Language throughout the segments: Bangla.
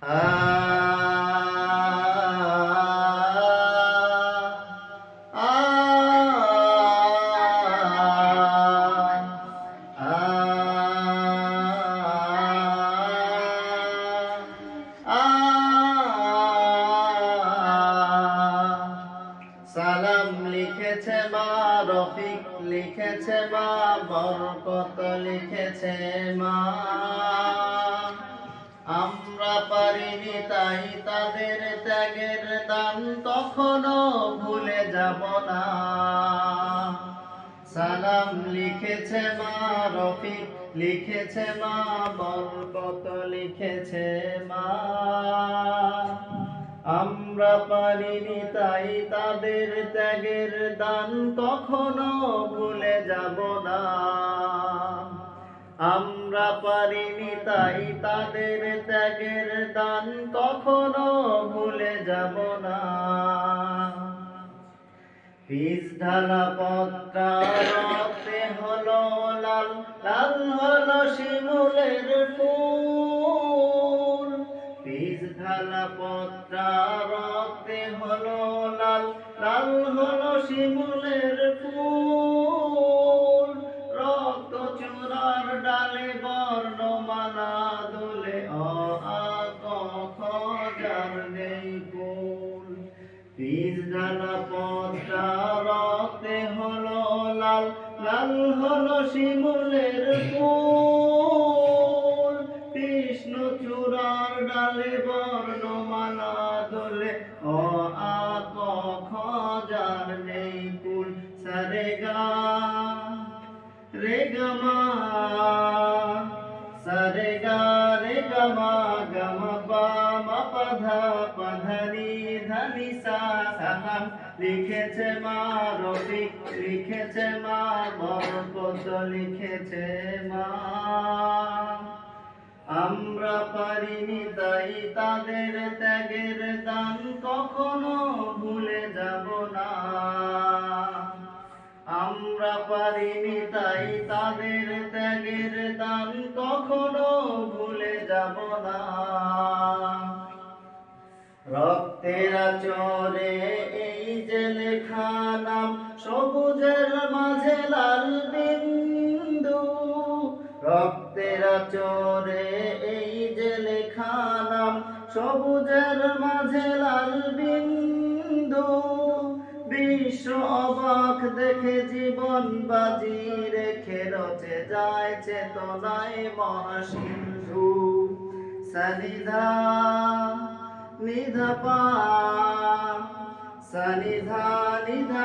সালাম লিখেছে মা রফিক লিখেছে মা বরকত লিখেছে মা। আমরা পারিনি তাই তাদের ত্যাগের দান তখনও ভুলে যাব না। সালাম লিখেছে মা রফিক, লিখেছে মা বরকত, লিখেছে মা। আমরা পারিনি তাই তাদের ত্যাগের দান কখনো ভুলে যাব না। পারিনি তাই তাদের ত্যাগের দান কখনো ভুলে যাব না। পিস ঢালা হলো লাল লাল হলো শিমুলের ফুল। পিস ঢালা পত্রা হলো লাল লাল হলো শিমুলের হলো লাল লাল হলো শিমুলের ফুল। কৃষ্ণ চূড়ার ডালে বর্ণমালা দোলে ও আ, ক, খ, যার নেই ফুল সারে গা, রে গমা সারে গা, রে গমা গম পা, মা পধা পধনি ধনি সা লিখেছে মা লিখেছে মা বরকত লিখেছে মা। আমরা পারিনি তাই তাদের ত্যাগের দান কখনো ভুলে যাব না। আমরা পারিনি তাই তাদের ত্যাগের দান কখনো ভুলে যাব না। রক্তের চরে এই যে লেখা নাম সবুজের মাঝে লাল বিন্দু। রক্তের চরে এই যে লেখা নাম সবুজের মাঝে লাল বিন্দু। বিশ্ব অবাক দেখে জীবন বাজি রেখে রচে, যায় চেতনায় মহাসিন্ধু। সনিধা, নিধা পা, সনিধা, নিধা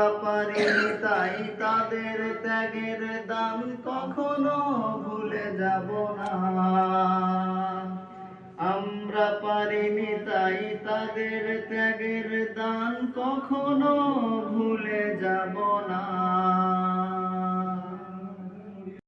আমরা পারিনি তাই তাদের ত্যাগের দান কখনো ভুলে যাব না। আমরা পারিনি তাই তাদের ত্যাগের দান কখনো ভুলে যাব না।